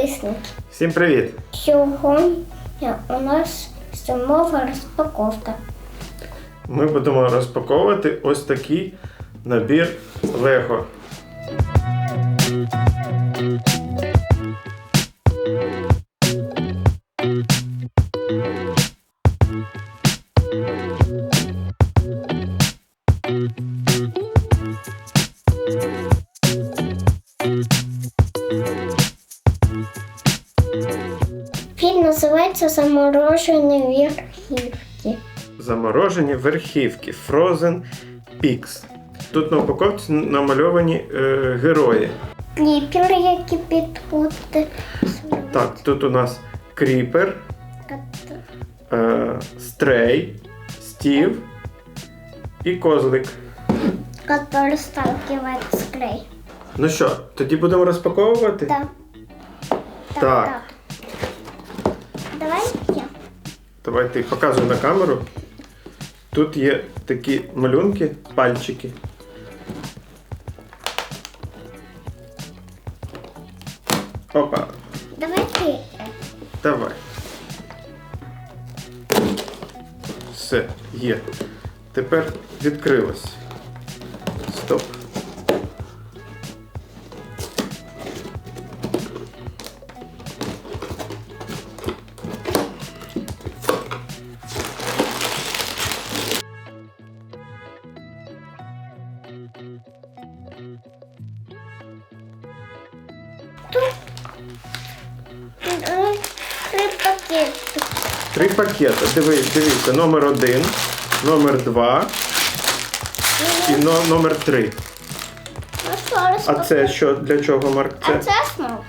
підписники. Всім привіт! Сьогодні у нас зимова розпаковка. Ми будемо розпаковувати ось такий набір Лего. Називається Заморожені верхівки. Заморожені верхівки Frozen Peaks. Тут на упаковці намальовані е, герої. Кліпери, які підходять. Так, тут у нас Кріпер, е, Стрей, Стів і Козлик. Который сталкивается с клей. Ну що, тоді будемо розпаковувати? Да. Так. Давай я. Давай ти показуй на камеру. Тут є такі малюнки, пальчики. Опа, Давай ти. давай. Все, є. Тепер відкрилось. Стоп. Три пакети. Три пакети. Диви, дивіться, номер один, номер два і но- номер три. Ну що, А це що для чого, Марк? А це смак.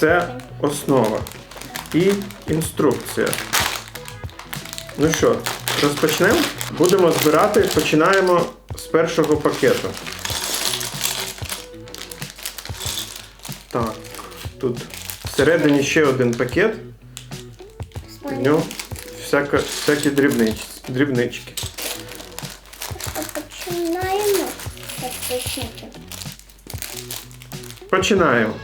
Це основа і інструкція. Ну що, розпочнемо? Будемо збирати. Починаємо з першого пакету. Так, тут всередині ще один пакет. В ньому всяка, всякі дрібнич, дрібнички. Починаємо. Починаємо.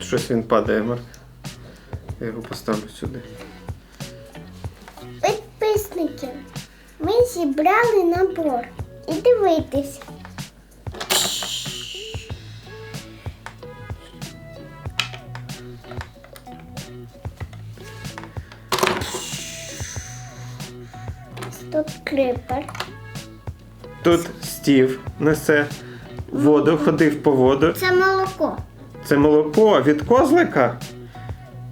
Щось він падає, Марк. Я його поставлю сюди. Підписники. Ми зібрали набор. І дивитись. Тут крипер. Тут Стів несе воду, ходив по воду. Це молоко. Це молоко від козлика.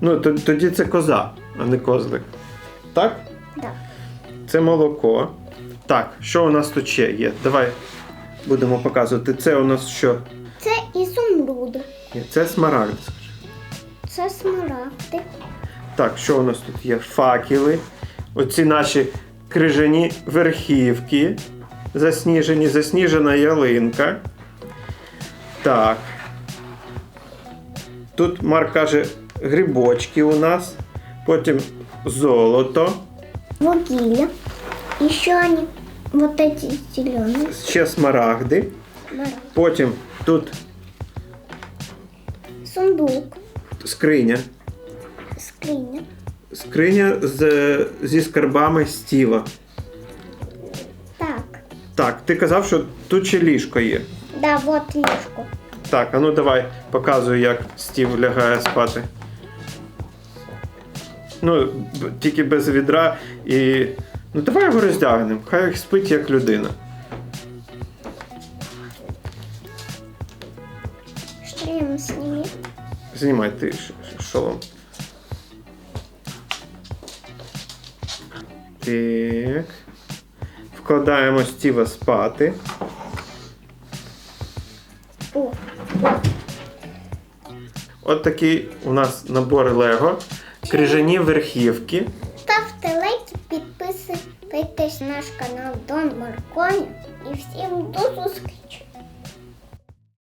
Ну, то- тоді це коза, а не козлик. Так? Да. Це молоко. Так, що у нас тут ще є? Давай будемо показувати. Це у нас що? Це ізумруди. Ні, Це смарагд. Це смарагди. Так, що у нас тут є? Факели. Оці наші крижані верхівки. Засніжені, засніжена ялинка. Так. Тут Марк каже грибочки у нас. Потім золото. Вугілля. Еще они вот эти зеленые. Ще смарагди. Потім тут Сундук. скриня. Скриня. Скриня з, зі скарбами стіла. Так. Так, ти казав, що тут ще ліжко є. Да, вот ліжко. Так, а ну давай показуй, як Стів лягає спати. Ну, б- тільки без відра і. Ну давай його роздягнемо. Хай спить як людина. Шлем сними. Знімай ти ш- ш- шолом. Так. Вкладаємо Стіва спати. О, От такий у нас набор Лего. крижані верхівки. Ставте лайки, підписуйтесь на наш канал Дон Марконі. І всім до зустрічі!